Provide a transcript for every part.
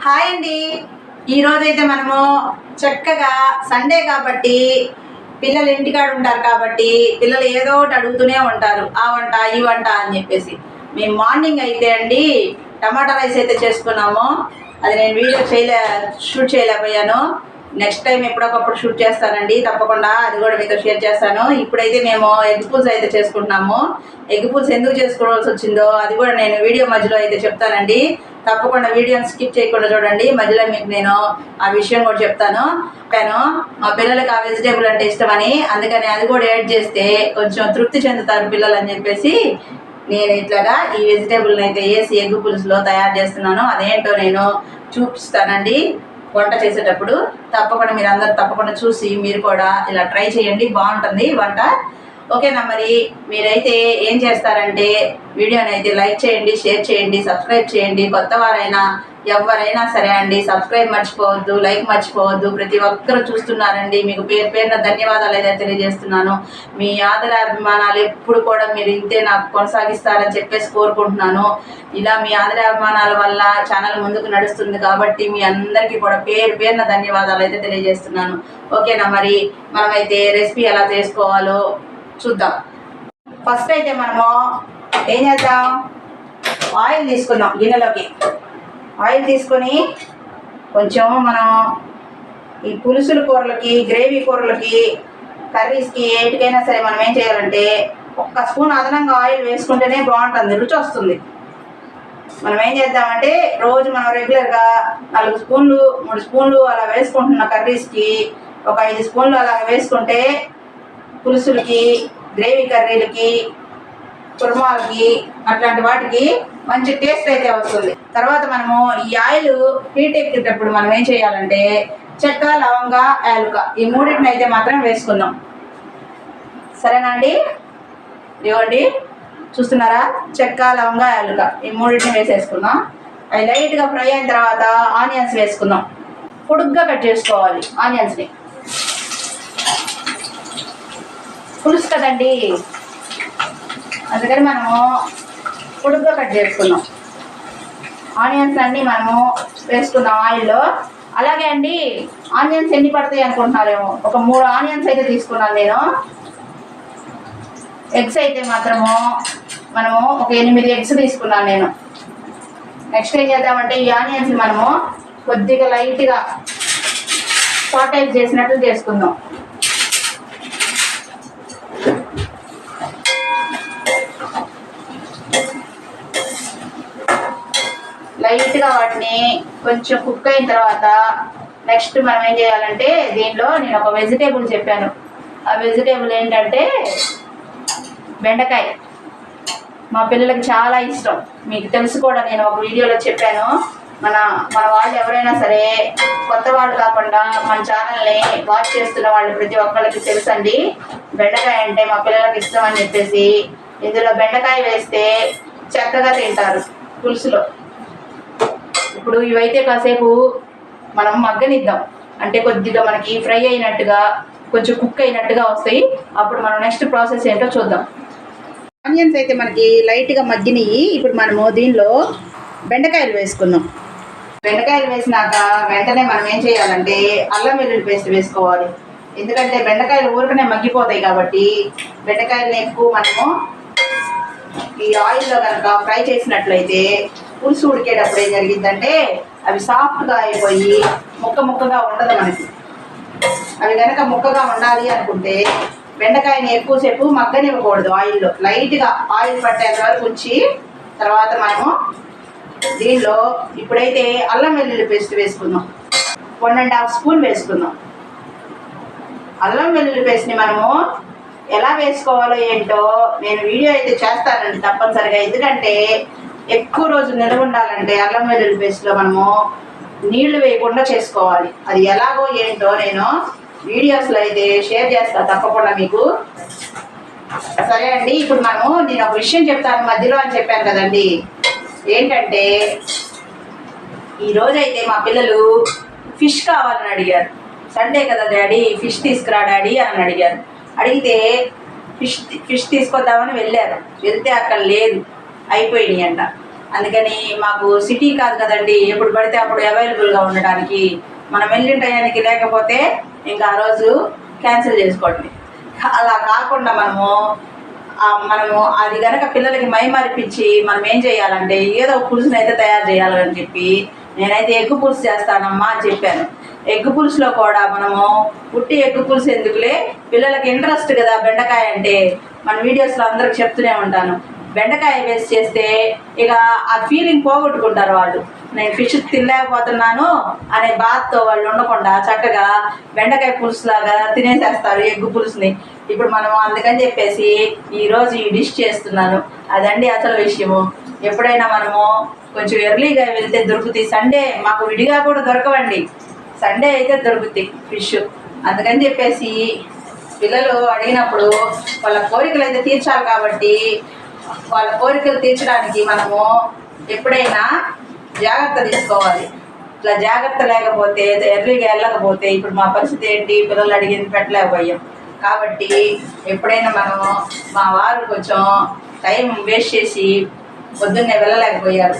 Hi అండి. ఈరోజైతే మనము చక్కగా సండే కాబట్టి పిల్లలు ఇంటికాడ ఉంటారు కాబట్టి పిల్లలు ఏదో ఒకటి అడుగుతూనే ఉంటారు. ఆ వంట ఈ వంట అని చెప్పేసి. మేము మార్నింగ్ అయితే అండి టమాటా రైస్ అయితే చేసుకున్నాము. అది నేను వీడియో చేయలే షూట్ చేయలేకపోయాను. నెక్స్ట్ టైం ఎప్పుడొకప్పుడు షూట్ చేస్తానండి. తప్పకుండా అది కూడా మీతో షేర్ చేస్తాను. ఇప్పుడైతే మేము ఎగ్ పులుసు అయితే చేసుకుంటున్నాము. ఎగ్ పులుసు ఎందుకు చేసుకోవాల్సి వచ్చిందో అది కూడా నేను వీడియో మధ్యలో అయితే చెప్తానండి. తప్పకుండా వీడియోని స్కిప్ చేయకుండా చూడండి. మధ్యలో మీకు నేను ఆ విషయం కూడా చెప్తాను. నేను మా పిల్లలకి ఆ వెజిటేబుల్ అంటే ఇష్టమని అందుకని అది కూడా యాడ్ చేస్తే కొంచెం తృప్తి చెందుతారు పిల్లలు అని చెప్పేసి నేను ఇట్లాగా ఈ వెజిటేబుల్ని అయితే వేసి ఎగ్గు పులుసులో తయారు చేస్తున్నాను. అదేంటో నేను చూపిస్తానండి వంట చేసేటప్పుడు. తప్పకుండా మీరు అందరు తప్పకుండా చూసి మీరు కూడా ఇలా ట్రై చేయండి. బాగుంటుంది వంట. ఓకేనా మరి? మీరైతే ఏం చేస్తారంటే వీడియోని అయితే లైక్ చేయండి షేర్ చేయండి సబ్స్క్రైబ్ చేయండి. కొత్త వారైనా ఎవరైనా సరే అండి సబ్స్క్రైబ్ మర్చిపోవద్దు లైక్ మర్చిపోవద్దు. ప్రతి ఒక్కరు చూస్తున్నారండి. మీకు పేరు పేరున ధన్యవాదాలు అయితే తెలియజేస్తున్నాను. మీ ఆదర అభిమానాలు ఎప్పుడు కూడా మీరు ఇంతే నాకు కొనసాగిస్తారని చెప్పేసి కోరుకుంటున్నాను. ఇలా మీ ఆదర అభిమానాల వల్ల ఛానల్ ముందుకు నడుస్తుంది కాబట్టి మీ అందరికీ కూడా పేరు పేరున ధన్యవాదాలు అయితే తెలియజేస్తున్నాను. ఓకేనా మరి? మనమైతే రెసిపీ ఎలా చేసుకోవాలో చూద్దాం. ఫస్ట్ అయితే మనము ఏం చేద్దాం? ఆయిల్ తీసుకుందాం గిన్నెలోకి. ఆయిల్ తీసుకొని కొంచెం మనం ఈ పులుసుల కూరలకి గ్రేవీ కూరలకి కర్రీస్కి ఏటికైనా సరే మనం ఏం చేయాలంటే ఒక్క స్పూన్ అదనంగా ఆయిల్ వేసుకుంటేనే బాగుంటుంది రుచి వస్తుంది. మనం ఏం చేద్దామంటే రోజు మనం రెగ్యులర్గా నాలుగు స్పూన్లు మూడు స్పూన్లు అలా వేసుకుంటున్న కర్రీస్కి ఒక ఐదు స్పూన్లు అలా వేసుకుంటే పులుసులకి గ్రేవీ కర్రీలకి కుర్మాలకి అట్లాంటి వాటికి మంచి టేస్ట్ అయితే వస్తుంది. తర్వాత మనము ఈ ఆయిల్ హీట్ ఎక్కేటప్పుడు మనం ఏం చేయాలంటే చెక్క లవంగ యాలుక ఈ మూడింటిని అయితే మాత్రం వేసుకుందాం. సరేనా అండి? ఇవ్వండి చూస్తున్నారా? చెక్క లవంగ యాలుక ఈ మూడింటిని వేసేసుకుందాం. అవి లైట్గా ఫ్రై అయిన తర్వాత ఆనియన్స్ వేసుకుందాం. పొడుగ్గా కట్ చేసుకోవాలి ఆనియన్స్ని. పులుసు కదండి. అందుకని మనము పొడుగ్గా కట్ చేసుకున్నాం. ఆనియన్స్ అన్నీ మనము వేసుకున్నాం ఆయిల్లో. అలాగే అండి ఆనియన్స్ ఎన్ని పడతాయి అనుకుంటున్నారేమో. ఒక మూడు ఆనియన్స్ అయితే తీసుకున్నాను నేను. ఎగ్స్ అయితే మాత్రము మనము ఒక ఎనిమిది ఎగ్స్ తీసుకున్నాను నేను. నెక్స్ట్ ఏం చేద్దామంటే ఈ ఆనియన్స్ మనము కొద్దిగా లైట్గా సాటైజ్ చేసినట్లు చేసుకుందాం. లైట్గా వాటిని కొంచెం కుక్ అయిన తర్వాత నెక్స్ట్ మనం ఏం చేయాలంటే దీనిలో నేను ఒక వెజిటేబుల్ చెప్పాను. ఆ వెజిటేబుల్ ఏంటంటే బెండకాయ. మా పిల్లలకి చాలా ఇష్టం. మీకు తెలుసు కూడా నేను ఒక వీడియోలో చెప్పాను. మన మన వాళ్ళు ఎవరైనా సరే కొత్త వాళ్ళు కాకుండా మన ఛానల్ని వాచ్ చేస్తున్న వాళ్ళు ప్రతి ఒక్కళ్ళకి తెలుసండి. బెండకాయ అంటే మా పిల్లలకి ఇష్టం అని చెప్పేసి ఇందులో బెండకాయ వేస్తే చక్కగా తింటారు పులుసులో. ఇప్పుడు ఇవైతే కాసేపు మనం మగ్గనిద్దాం. అంటే కొద్దిగా మనకి ఫ్రై అయినట్టుగా కొంచెం కుక్ అయినట్టుగా వస్తాయి. అప్పుడు మనం నెక్స్ట్ ప్రాసెస్ ఏంటో చూద్దాం. ఆనియన్స్ అయితే మనకి లైట్గా మగ్గినాయి ఇప్పుడు మనము దీనిలో బెండకాయలు వేసుకుందాం. బెండకాయలు వేసినాక వెంటనే మనం ఏం చేయాలంటే అల్లం వెల్లుల్లి పేస్ట్ వేసుకోవాలి. ఎందుకంటే బెండకాయలు ఊరికనే మగ్గిపోతాయి కాబట్టి బెండకాయలని ఎక్కువ మనము ఈ ఆయిల్లో కనుక ఫ్రై చేసినట్లయితే పులుసు ఉడికేటప్పుడు ఏం జరిగిందంటే అవి సాఫ్ట్గా అయిపోయి ముక్క ముక్కగా ఉండదు మనకి. అవి కనుక ముక్కగా ఉండాలి అనుకుంటే బెండకాయని ఎక్కువసేపు మగ్గనివ్వకూడదు ఆయిల్లో. లైట్గా ఆయిల్ పట్టేంత వరకు ఉంచి తర్వాత మనము దీనిలో ఇప్పుడైతే అల్లం వెల్లుల్లి పేస్ట్ వేసుకుందాం. వన్ అండ్ హాఫ్ స్పూన్ వేసుకుందాం. అల్లం వెల్లుల్లి పేస్ట్ని మనము ఎలా వేసుకోవాలో ఏంటో నేను వీడియో అయితే చేస్తానండి తప్పనిసరిగా. ఎందుకంటే ఎక్కువ రోజు నిల్వ ఉండాలంటే అల్లం వెల్లుల్లి పేస్ట్లో మనము నీళ్ళు వేయకుండా చేసుకోవాలి. అది ఎలాగో ఏంటో నేను వీడియోస్లో అయితే షేర్ చేస్తాను తప్పకుండా మీకు. సరే అండి ఇప్పుడు మనము నేను ఒక విషయం చెప్తాను మధ్యలో అని చెప్పాను కదండి. ఏంటంటే ఈరోజు అయితే మా పిల్లలు ఫిష్ కావాలని అడిగారు. సండే కదా డాడీ ఫిష్ తీసుకురా డాడీ అని అడిగారు. అడిగితే ఫిష్ ఫిష్ తీసుకొద్దామని వెళ్ళారు. వెళ్తే అక్కడ లేదు. అయిపోయినాయి అంట. అందుకని మాకు సిటీ కాదు కదండి ఎప్పుడు పడితే అప్పుడు అవైలబుల్గా ఉండడానికి మనం వెళ్ళిన టయానికి లేకపోతే ఇంకా ఆ రోజు క్యాన్సిల్ చేసుకోండి. అలా కాకుండా మనము మనము అది కనుక పిల్లలకి మైమరిపించి మనం ఏం చేయాలంటే ఏదో పులుసుని అయితే తయారు చేయాలని చెప్పి నేనైతే ఎగ్గు పులుసు చేస్తానమ్మా అని చెప్పాను. ఎగ్గు పులుసులో కూడా మనము పుట్టి ఎగ్గు పులుసు ఎందుకులే? పిల్లలకి ఇంట్రెస్ట్ కదా బెండకాయ అంటే. మన వీడియోస్లో అందరికి చెప్తూనే ఉంటాను. బెండకాయ వేసి చేస్తే ఇక ఆ ఫీలింగ్ పోగొట్టుకుంటారు వాళ్ళు. నేను ఫిష్ తినలేకపోతున్నాను అనే బాధతో వాళ్ళు ఉండకుండా చక్కగా బెండకాయ పులుసులాగా తినేసేస్తారు ఎగ్గు పులుసుని. ఇప్పుడు మనం అందుకని చెప్పేసి ఈరోజు ఈ డిష్ చేస్తున్నాను. అదండి అసలు విషయము. ఎప్పుడైనా మనము కొంచెం ఎర్లీగా వెళ్తే దొరుకుతాయి. సండే మాకు విడిగా కూడా దొరకవండి. సండే అయితే దొరుకుతాయి ఫిష్ అందుకని చెప్పేసి పిల్లలు అడిగినప్పుడు వాళ్ళ కోరికలు అయితే తీర్చాలి కాబట్టి వాళ్ళ కోరికలు తీర్చడానికి మనము ఎప్పుడైనా జాగ్రత్త తీసుకోవాలి. ఇట్లా జాగ్రత్త లేకపోతే ఎర్లీగా వెళ్ళకపోతే ఇప్పుడు మా పరిస్థితి ఏంటి? పిల్లలు అడిగింది పెట్టలేకపోయాం. కాబట్టి ఎప్పుడైనా మనం మా వారు కొంచెం టైం వేస్ట్ చేసి పొద్దున్నే వెళ్ళలేకపోయారు.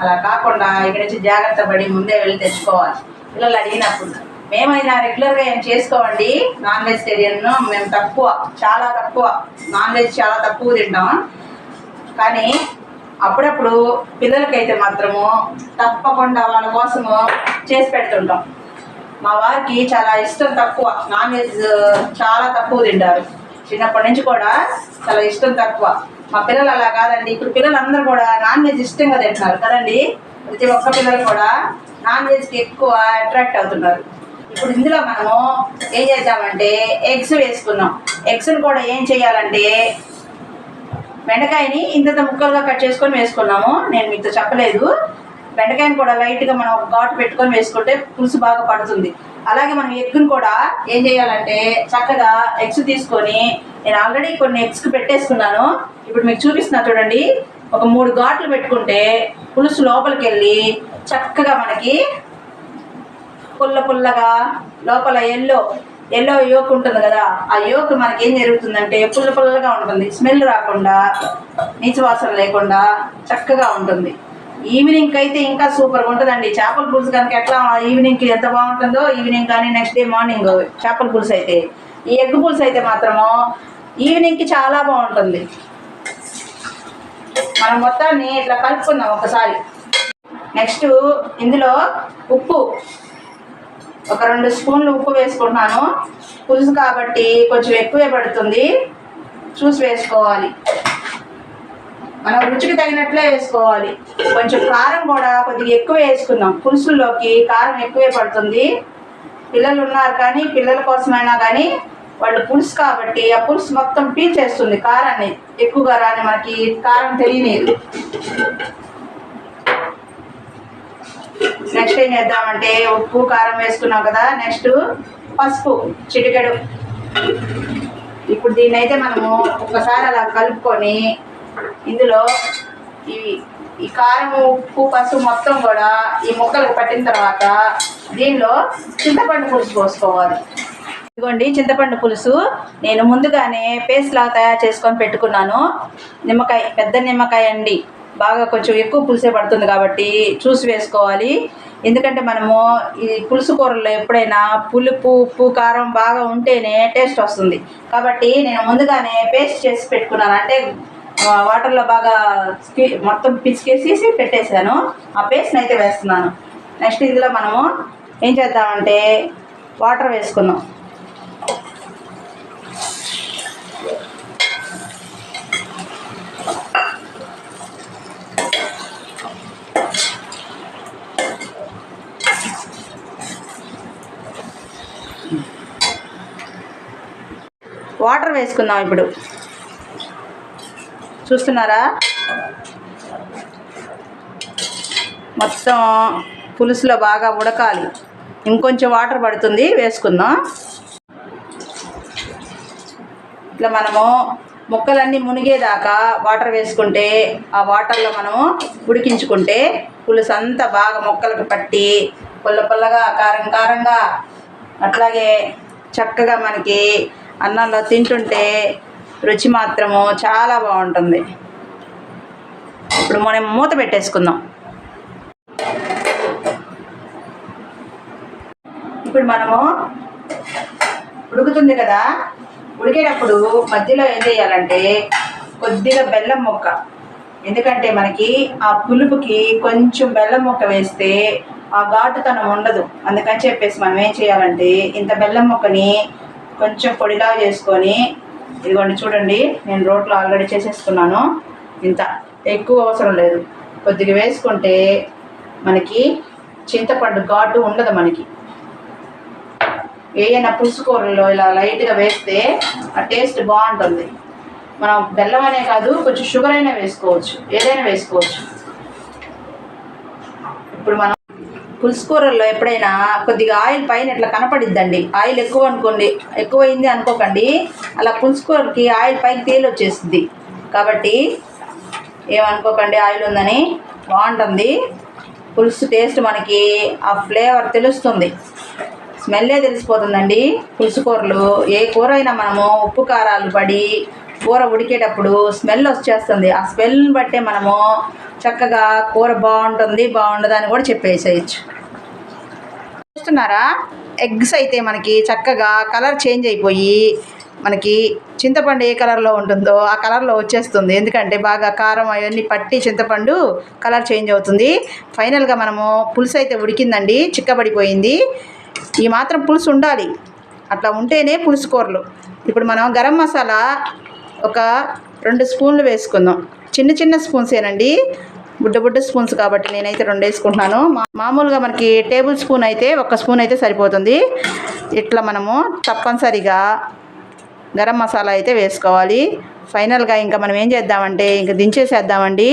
అలా కాకుండా ఇక్కడి నుంచి జాగ్రత్త పడి ముందే వెళ్ళి తెచ్చుకోవాలి. పిల్లలు అడిగినప్పుడు. మేమైనా రెగ్యులర్గా ఏం చేసుకోవండి నాన్ వెజిటేరియన్ మేము తక్కువ చాలా తక్కువ. నాన్ వెజ్ చాలా తక్కువ తింటాం. కానీ అప్పుడప్పుడు పిల్లలకైతే మాత్రము తప్పకుండా వాళ్ళ కోసము చేసి పెడుతుంటాం. మా వారికి చాలా ఇష్టం తక్కువ. నాన్ వెజ్ చాలా తక్కువ తింటారు. చిన్నప్పటి నుంచి కూడా చాలా ఇష్టం తక్కువ. మా పిల్లలు అలా కాదండి. ఇప్పుడు పిల్లలందరూ కూడా నాన్ వెజ్ ఇష్టంగా తింటున్నారు కదండి. ప్రతి ఒక్క పిల్లలు కూడా నాన్ వెజ్కి ఎక్కువ అట్రాక్ట్ అవుతున్నారు. ఇప్పుడు ఇందులో మనము ఏం చేద్దామంటే ఎగ్స్ వేసుకున్నాం. ఎగ్స్ని కూడా ఏం చేయాలంటే బెండకాయని ఇంత ముక్కలుగా కట్ చేసుకొని వేసుకున్నాము. నేను మీతో చెప్పలేదు. బెండకాయని కూడా లైట్గా మనం ఒక ఘాటు పెట్టుకొని వేసుకుంటే పులుసు బాగా పడుతుంది. అలాగే మనం ఎగ్గును కూడా ఏం చేయాలంటే చక్కగా ఎగ్స్ తీసుకొని నేను ఆల్రెడీ కొన్ని ఎగ్స్కి పెట్టేసుకున్నాను. ఇప్పుడు మీకు చూపిస్తున్నా చూడండి. ఒక మూడు ఘాట్లు పెట్టుకుంటే పులుసు లోపలికి వెళ్ళి చక్కగా మనకి పుల్ల పుల్లగా లోపల ఎల్లో ఎల్లో యోక్ ఉంటుంది కదా ఆ యోక్ మనకి ఏం జరుగుతుందంటే పుల్ల పుల్లగా ఉంటుంది. స్మెల్ రాకుండా నీచు వాసన లేకుండా చక్కగా ఉంటుంది. ఈవినింగ్కి అయితే ఇంకా సూపర్గా ఉంటుందండి. చేపల పులుసు కనుక ఎట్లా ఈవినింగ్కి ఎంత బాగుంటుందో ఈవినింగ్ కానీ నెక్స్ట్ డే మార్నింగ్ చేపల పులుసు అయితే. ఈ ఎగ్ పులుసు అయితే మాత్రము ఈవినింగ్కి చాలా బాగుంటుంది. మనం మొత్తాన్ని ఇట్లా కలుపుకుందాం ఒకసారి. నెక్స్ట్ ఇందులో ఉప్పు. ఒక రెండు స్పూన్లు ఉప్పు వేసుకుంటున్నాను. పులుసు కాబట్టి కొంచెం ఎక్కువే పడుతుంది. చూసి వేసుకోవాలి. మనం రుచికి తగినట్లే వేసుకోవాలి. కొంచెం కారం కూడా కొద్దిగా ఎక్కువ వేసుకుందాం. పులుసుల్లోకి కారం ఎక్కువే పడుతుంది. పిల్లలు ఉన్నారు కానీ పిల్లల కోసమైనా కానీ వాళ్ళు పులుసు కాబట్టి ఆ పులుసు మొత్తం పీల్చేస్తుంది. కారాన్ని ఎక్కువగా రాని మనకి కారం తెలియలేదు నెక్స్ట్ ఏం చేద్దామంటే ఉప్పు కారం వేసుకున్నాం కదా నెక్స్ట్ పసుపు చిటికెడు. ఇప్పుడు దీన్ని అయితే మనము ఒకసారి అలా కలుపుకొని ఇందులో ఈ ఈ కారం ఉప్పు పసుపు మొత్తం కూడా ఈ ముక్కలకు పట్టిన తర్వాత దీనిలో చింతపండు పులుసు పోసుకోవాలి. ఇదిగోండి చింతపండు పులుసు. నేను ముందుగానే పేస్ట్ లాగా తయారు చేసుకొని పెట్టుకున్నాను. నిమ్మకాయ పెద్ద నిమ్మకాయ అండి. బాగా కొంచెం ఎక్కువ పులుసే పడుతుంది కాబట్టి చూసి వేసుకోవాలి. ఎందుకంటే మనము ఈ పులుసు కూరల్లో ఎప్పుడైనా పులుపు ఉప్పు కారం బాగా ఉంటేనే టేస్ట్ వస్తుంది. కాబట్టి నేను ముందుగానే పేస్ట్ చేసి పెట్టుకున్నాను. అంటే వాటర్లో బాగా మొత్తం పిసికేసేసి పెట్టేశాను. ఆ పేస్ట్ని అయితే వేస్తున్నాను. నెక్స్ట్ ఇందులో మనము ఏం చేద్దామంటే వాటర్ వేసుకున్నాం వాటర్ వేసుకుందాం ఇప్పుడు. చూస్తున్నారా? మొత్తం పులుసులో బాగా ఉడకాలి. ఇంకొంచెం వాటర్ పడుతుంది వేసుకుందాం. ఇట్లా మనము ముక్కలన్నీ మునిగేదాకా వాటర్ వేసుకుంటే ఆ వాటర్లో మనము ఉడికించుకుంటే పులుసు అంతా బాగా ముక్కలకు పట్టి పుల్ల పుల్లగా కారం కారంగా అట్లాగే చక్కగా మనకి అన్నంలో తింటుంటే రుచి మాత్రము చాలా బాగుంటుంది. ఇప్పుడు మనం మూత పెట్టేసుకుందాం. ఇప్పుడు మనము ఉడుకుతుంది కదా? ఉడికేటప్పుడు మధ్యలో ఏం చేయాలంటే కొద్దిగా బెల్లం ముక్క. ఎందుకంటే మనకి ఆ పులుపుకి కొంచెం బెల్లం ముక్క వేస్తే ఆ ఘాటుతనం ఉండదు. అందుకని చెప్పేసి మనం ఏం చేయాలంటే ఇంత బెల్లం ముక్కని కొంచెం పొడిలా చేసుకొని ఇదిగోండి చూడండి నేను రోట్లో ఆల్రెడీ చేసేసుకున్నాను. ఇంత ఎక్కువ అవసరం లేదు. కొద్దిగా వేసుకుంటే మనకి చింతపండు ఘాటు ఉండదు మనకి. ఏదైనా పులుసుకూరల్లో ఇలా లైట్గా వేస్తే ఆ టేస్ట్ బాగుంటుంది. మనం బెల్లం అనే కాదు కొంచెం షుగర్ అయినా వేసుకోవచ్చు. ఏదైనా వేసుకోవచ్చు. ఇప్పుడు మనం పులుసు కూరల్లో ఎప్పుడైనా కొద్దిగా ఆయిల్ పైన ఇట్లా కనపడిద్దండి. ఆయిల్ ఎక్కువ అనుకోండి. ఎక్కువ అయింది అనుకోకండి. అలా పులుసు కూరకి ఆయిల్ పైకి తేలి వచ్చేస్తుంది కాబట్టి ఏమనుకోకండి ఆయిల్ ఉందని బాగుంటుంది. పులుసు టేస్ట్ మనకి ఆ ఫ్లేవర్ తెలుస్తుంది. స్మెల్లే తెలిసిపోతుందండి. పులుసు కూరలు ఏ కూర అయినా మనము ఉప్పు కారాలు పడి కూర ఉడికేటప్పుడు స్మెల్ వచ్చేస్తుంది. ఆ స్మెల్ని బట్టే మనము చక్కగా కూర బాగుంటుంది బాగుండదు అని కూడా చెప్పేసేయచ్చు. చూస్తున్నారా? ఎగ్స్ అయితే మనకి చక్కగా కలర్ చేంజ్ అయిపోయి మనకి చింతపండు ఏ కలర్లో ఉంటుందో ఆ కలర్లో వచ్చేస్తుంది. ఎందుకంటే బాగా కారం అవన్నీ పట్టి చింతపండు కలర్ చేంజ్ అవుతుంది. ఫైనల్గా మనము పులుసు అయితే ఉడికిందండి చిక్కబడిపోయింది. ఈ మాత్రం పులుసు ఉండాలి. అట్లా ఉంటేనే పులుసు కూరలు. ఇప్పుడు మనం గరం మసాలా ఒక రెండు స్పూన్లు వేసుకుందాం. చిన్న చిన్న స్పూన్సేనండి బుడ్డ బుడ్డ స్పూన్స్ కాబట్టి నేనైతే రెండు వేసుకుంటున్నాను. మామూలుగా మనకి టేబుల్ స్పూన్ అయితే ఒక స్పూన్ అయితే సరిపోతుంది. ఇట్లా మనము తప్పనిసరిగా గరం మసాలా అయితే వేసుకోవాలి. ఫైనల్గా ఇంకా మనం ఏం చేద్దామంటే ఇంకా దించేసేద్దామండి.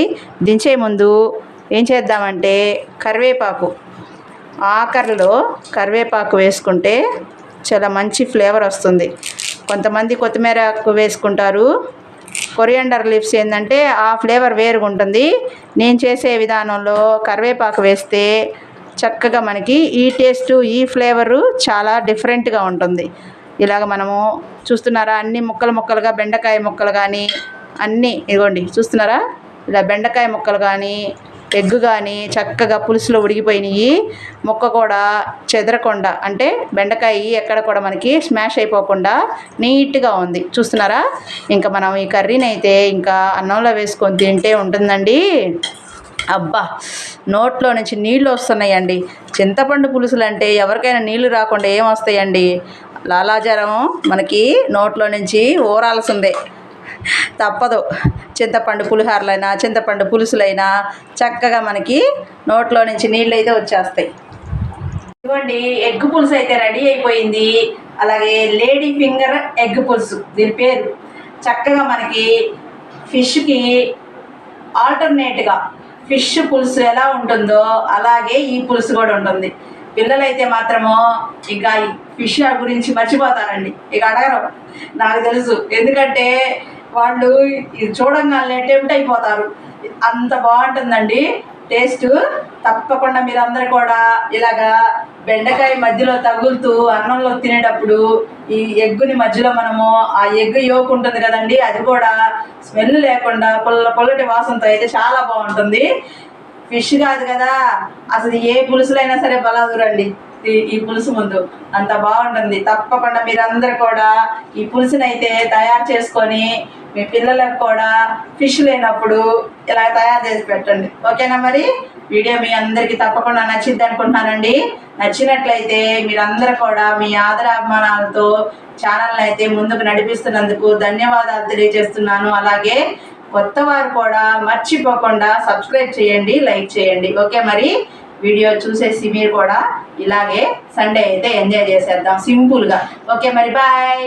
దించే ముందు ఏం చేద్దామంటే కరివేపాకు. ఆఖరిలో కరివేపాకు వేసుకుంటే చాలా మంచి ఫ్లేవర్ వస్తుంది. కొంతమంది కొత్తిమీర వేసుకుంటారు. కొరియండర్ లీవ్స్ ఏంటంటే ఆ ఫ్లేవర్ వేరుగా ఉంటుంది నేను చేసే విధానంలో కరివేపాకు వేస్తే చక్కగా మనకి ఈ టేస్టు ఈ ఫ్లేవరు చాలా డిఫరెంట్గా ఉంటుంది. ఇలాగ మనము చూస్తున్నారా? అన్ని ముక్కలు ముక్కలుగా బెండకాయ ముక్కలు కానీ అన్నీ ఇదిగోండి చూస్తున్నారా? ఇలా బెండకాయ ముక్కలు కానీ ఎగ్ కానీ చక్కగా పులుసులో ఉడిగిపోయినాయి ముక్క కూడా చెదరకుండా అంటే బెండకాయ ఎక్కడ కూడా మనకి స్మాష్ అయిపోకుండా నీట్గా ఉంది. చూస్తున్నారా? ఇంకా మనం ఈ కర్రీని అయితే ఇంకా అన్నంలో వేసుకొని తింటే ఉంటుందండి. అబ్బా! నోట్లో నుంచి నీళ్ళు వస్తున్నాయండి. చింతపండు పులుసులు అంటే ఎవరికైనా నీళ్ళు రాకుండా ఏం వస్తాయండి? లాలాజరం మనకి నోట్లో నుంచి ఊరాల్సిందే. తప్పదు. చింతపండు పులిహోరలైనా చింతపండు పులుసులైనా చక్కగా మనకి నోట్లో నుంచి నీళ్ళు అయితే వచ్చేస్తాయి. ఇదిగోండి ఎగ్ పులుసు అయితే రెడీ అయిపోయింది. అలాగే లేడీ ఫింగర్ ఎగ్ పులుసు దీని పేరు. చక్కగా మనకి ఫిష్కి ఆల్టర్నేట్గా ఫిష్ పులుసు ఎలా ఉంటుందో అలాగే ఈ పులుసు కూడా ఉంటుంది. పిల్లలైతే మాత్రము ఇక ఈ ఫిష్ గురించి మర్చిపోతారండి. ఇక అడగరు. నాకు తెలుసు. ఎందుకంటే వాళ్ళు ఇది చూడంగానే టెంప్ట్ అయిపోతారు. అంత బాగుంటుందండి. టేస్ట్ తప్పకుండా మీరందరూ కూడా ఇలాగా బెండకాయ మధ్యలో తగులుతూ అన్నంలో తినేటప్పుడు ఈ ఎగ్గుని మధ్యలో మనము ఆ ఎగ్గు యోక్ ఉంటుంది కదండి అది కూడా స్మెల్ లేకుండా పుల్ల పుల్లటి వాసనతో అయితే చాలా బాగుంటుంది. ఫిష్ కాదు కదా అసలు ఏ పులుసులైనా సరే బలాదురండి. ఈ ఈ పులుసు ముందు అంత బాగుంటుంది. తప్పకుండా మీరందరూ కూడా ఈ పులుసునైతే తయారు చేసుకొని మీ పిల్లలకు కూడా ఫిష్ లేనప్పుడు ఇలా తయారు చేసి పెట్టండి. ఓకేనా మరి? వీడియో మీ అందరికీ తప్పకుండా నచ్చింది అనుకుంటున్నానండి. నచ్చినట్లయితే మీరందరూ కూడా మీ ఆదరాభిమానాలతో ఛానల్ని అయితే ముందుకు నడిపిస్తున్నందుకు ధన్యవాదాలు తెలియజేస్తున్నాను. అలాగే కొత్త వారు కూడా మర్చిపోకుండా సబ్స్క్రైబ్ చేయండి లైక్ చేయండి. ఓకే మరి? వీడియో చూసేసి మీరు కూడా ఇలాగే సండే అయితే ఎంజాయ్ చేసేద్దాం సింపుల్గా. ఓకే మరి బాయ్!